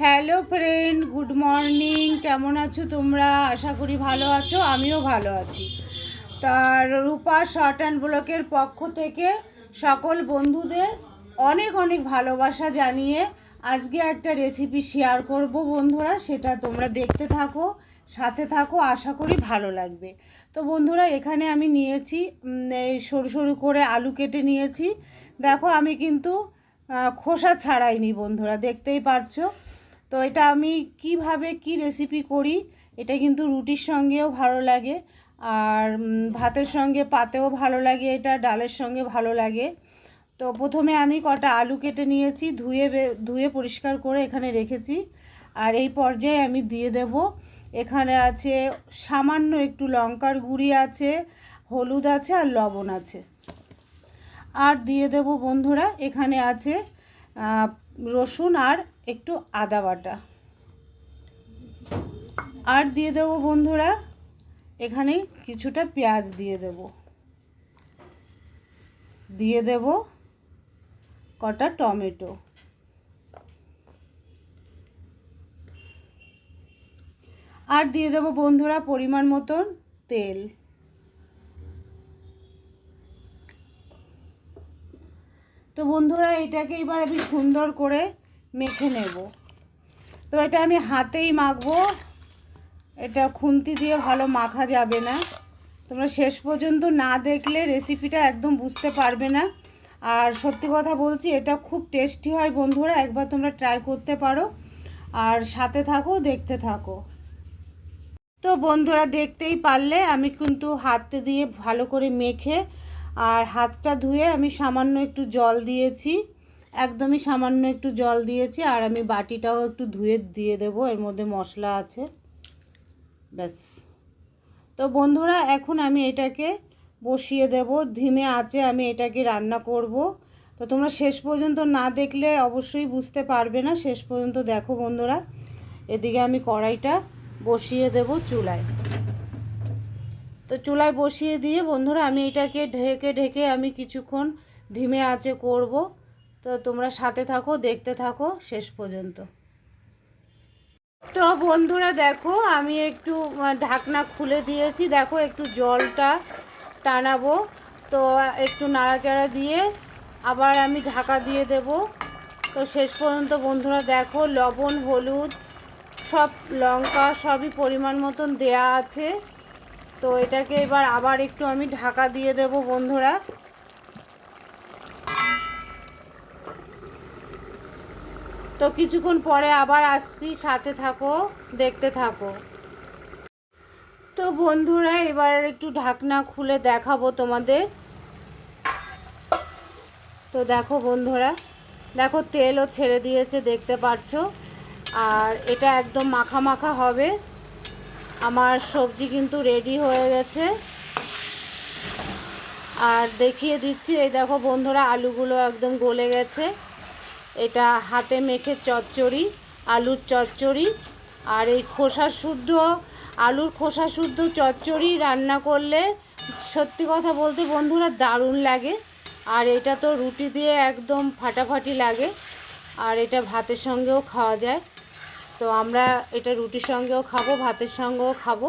Hello friend good morning কেমন আছো তোমরা? আশা করি ভালো আছো, আমিও ভালো আছি। তার রূপা শর্ট অ্যান্ড ব্লকের পক্ষ থেকে সকল বন্ধুদের অনেক অনেক ভালোবাসা জানিয়ে আজকে একটা রেসিপি শেয়ার করব বন্ধুরা, সেটা তোমরা দেখতে থাকো। সাথে থাকো, আশা করি ভালো লাগবে। তো বন্ধুরা, এখানে আমি নিয়েছি এই সরু সরু করে আলু কেটে নিয়েছি। দেখো, আমি কিন্তু খোসা ছাড়াইনি বন্ধুরা, দেখতেই পারছ? তো এটা আমি কীভাবে, কি রেসিপি করি, এটা কিন্তু রুটির সঙ্গেও ভালো লাগে, আর ভাতের সঙ্গে পাতেও ভালো লাগে এটা, ডালের সঙ্গে ভালো লাগে। তো প্রথমে আমি কটা আলু কেটে নিয়েছি, ধুয়ে ধুয়ে পরিষ্কার করে এখানে রেখেছি। আর এই পর্যায়ে আমি দিয়ে দেব এখানে আছে সামান্য একটু লঙ্কার গুঁড়ি আছে, হলুদ আছে আর লবণ আছে। আর দিয়ে দেব বন্ধুরা, এখানে আছে রসুন আর একটু আদা বাটা। আর দিয়ে দেব বন্ধুরা, এখানে কিছুটা পেঁয়াজ দিয়ে দেব। দিয়ে দেব কটা টমেটো। আর দিয়ে দেব বন্ধুরা পরিমাণ মতন তেল। তো বন্ধুরা এটাকে এবার আমি সুন্দর করে মেখে নেব। তো এটা আমি হাতেই মাখবো। এটা খুন্তি দিয়ে ভালো মাখা যাবে না। তোমরা শেষ পর্যন্ত না দেখলে রেসিপিটা একদম বুঝতে পারবে না। আর সত্যি কথা বলছি, এটা খুব টেস্টি হয় বন্ধুরা। একবার তোমরা ট্রাই করতে পারো। আর সাথে থাকো, দেখতে থাকো। তো বন্ধুরা দেখতেই পারলে, আমি কিন্তু হাতে দিয়ে ভালো করে মেখে আর হাতটা ধুয়ে আমি সামান্য একটু জল দিয়েছি, একদমই সামান্য একটু জল দিয়েছি আর আমি বাটিটাও একটু ধুয়ে দিয়ে দেব, এর মধ্যে মশলা আছে। ব্যাস। তো বন্ধুরা, এখন আমি এটাকে বসিয়ে দেব, ধিমে আঁচে আমি এটাকে রান্না করব। তো তোমরা শেষ পর্যন্ত না দেখলে অবশ্যই বুঝতে পারবে না, শেষ পর্যন্ত দেখো বন্ধুরা। এদিকে আমি কড়াইটা বসিয়ে দেব চুলায়। তো চুলায় বসিয়ে দিয়ে বন্ধুরা আমি এটাকে ঢেকে ঢেকে আমি কিছুক্ষণ ধিমে আঁচে করব। তো তোমরা সাথে থাকো, দেখতে থাকো শেষ পর্যন্ত। তো বন্ধুরা দেখো, আমি একটু ঢাকনা খুলে দিয়েছি। দেখো একটু জলটা টানাবো। তো একটু নাড়াচাড়া দিয়ে আবার আমি ঢাকা দিয়ে দেব। তো শেষ পর্যন্ত বন্ধুরা দেখো, লবণ, হলুদ সব লঙ্কা সবই পরিমাণ মতন দেয়া আছে। তো এটাকে এবার আবার একটু আমি ঢাকা দিয়ে দেব বন্ধুরা। তো কিছুক্ষণ পরে আবার আসছি, সাথে থাকো, দেখতে থাকো। তো বন্ধুরা, এবার একটু ঢাকনা খুলে দেখাবো তোমাদের। তো দেখো বন্ধুরা, দেখো তেলও ছেড়ে দিয়েছে, দেখতে পাচ্ছো আর এটা একদম মাখা মাখা হবে। আমার সবজি কিন্তু রেডি হয়ে গেছে। আর দেখিয়ে দিচ্ছি, এই দেখো বন্ধুরা, আলুগুলো একদম গলে গেছে। এটা হাতে মেখে চচ্চড়ি, আলুর চচ্চড়ি। আর এই খোসা শুদ্ধ, আলুর খোসা শুদ্ধ চচ্চড়ি রান্না করলে সত্যি কথা বলতে বন্ধুরা দারুণ লাগে। আর এটা তো রুটি দিয়ে একদম ফাটাফাটি লাগে। আর এটা ভাতের সঙ্গেও খাওয়া যায়। তো আমরা এটা রুটির সঙ্গেও খাব, ভাতের সঙ্গেও খাব।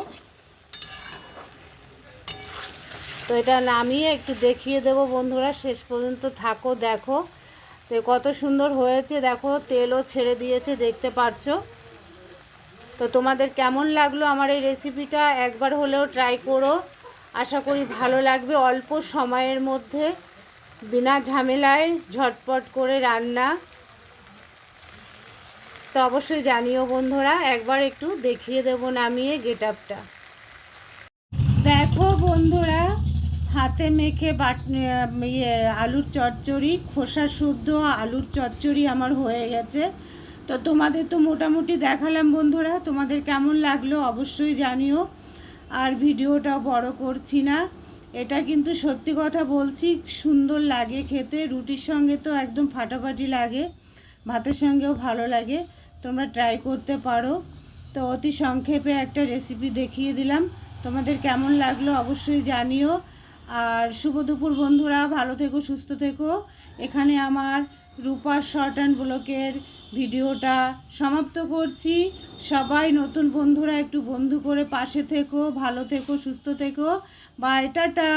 তো এটা নামিয়ে একটু দেখিয়ে দেবো বন্ধুরা, শেষ পর্যন্ত থাকো, দেখো। তো কত সুন্দর হয়েছে, দেখো, তেলও ছেড়ে দিয়েছে, দেখতে পাচ্ছো তো তোমাদের কেমন লাগল আমার এই রেসিপিটা, একবার হলেও ট্রাই করো। আশা করি ভালো লাগবে, অল্প সময়ের মধ্যে, বিনা ঝামেলায়, ঝটপট করে রান্না। তো অবশ্যই জানিও বন্ধুরা, একবার একটু দেখিয়ে দেবো নামিয়ে গেট আপটা দেখো বন্ধুরা, হাতে মেখে বাট ইয়ে আলুর চচ্চড়ি, খোসা শুদ্ধ আলুর চচ্চড়ি আমার হয়ে গেছে। তো তোমাদের তো মোটামুটি দেখালাম বন্ধুরা, তোমাদের কেমন লাগল অবশ্যই জানিও। আর ভিডিওটা বড় করছি না, এটা কিন্তু সত্যি কথা বলছি, সুন্দর লাগে খেতে, রুটির সঙ্গে তো একদম ফাটাফাটি লাগে, ভাতের সঙ্গেও ভালো লাগে। তোমরা ট্রাই করতে পারো। তো অতি সংক্ষেপে একটা রেসিপি দেখিয়ে দিলাম। তোমাদের কেমন লাগল অবশ্যই জানিও। আর শুভ দুপুর বন্ধুরা, ভালো থেকো, সুস্থ থেকো। এখানে আমার রূপার শর্ট অ্যান্ড ব্লকের ভিডিওটা সমাপ্ত করছি। সবাই নতুন বন্ধুরা একটু বন্ধু করে পাশে থেকো, ভালো থেকো, সুস্থ থেকো। Bye tata!